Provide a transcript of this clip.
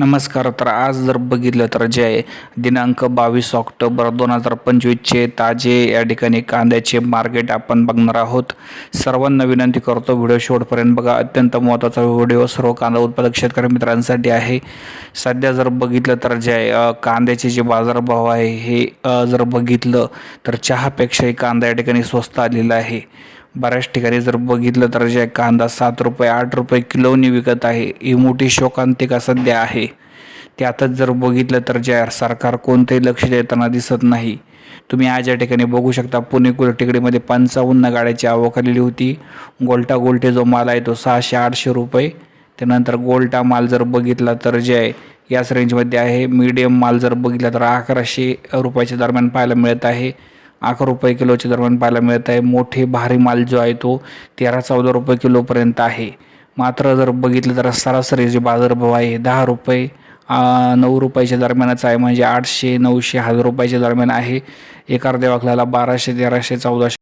नमस्कार तर आज जर बघितलं तर जे आहे दिनांक बावीस ऑक्टोबर दोन हजार पंचवीसचे ताजे या ठिकाणी कांद्याचे मार्केट आपण बघणार आहोत. सर्वांना विनंती करतो व्हिडिओ शेवटपर्यंत बघा. अत्यंत महत्त्वाचा व्हिडिओ सर्व कांदा उत्पादक शेतकरी मित्रांसाठी आहे. सध्या जर बघितलं तर जे आहे कांद्याचे जे बाजारभाव आहे हे जर बघितलं तर चहापेक्षाही कांदा या ठिकाणी स्वस्त आलेला आहे. बऱ्याच ठिकाणी जर बघितलं तर जे कांदा सात रुपये आठ रुपये किलोनी विकत आहे ही मोठी शोकांतिका सध्या आहे. त्यातच जर बघितलं तर जे सरकार कोणतेही लक्ष देताना दिसत नाही. तुम्ही आज या ठिकाणी बघू शकता पुणे कुलटेकडीमध्ये पंचावन्न गाड्याची आवक आलेली होती. गोल्टा गोल्टे जो माल आहे तो सहाशे आठशे रुपये. त्यानंतर गोल्टा माल जर बघितला तर जे आहे याच रेंजमध्ये आहे. मीडियम माल जर बघितला तर अकराशे रुपयाच्या दरम्यान पाहायला मिळत आहे. अकरा रुपये किलोच्या दरम्यान पाहायला मिळत आहे. मोठे भारी माल जो आहे तो तेरा चौदा रुपये किलोपर्यंत आहे. मात्र जर बघितलं तर सरासरी जे बाजारभाव आहे दहा रुपये नऊ रुपयाच्या दरम्यानच आहे. म्हणजे आठशे नऊशे हजार रुपयाच्या दरम्यान आहे. एका अर्ध्या वाकल्याला बाराशे तेराशे चौदाशे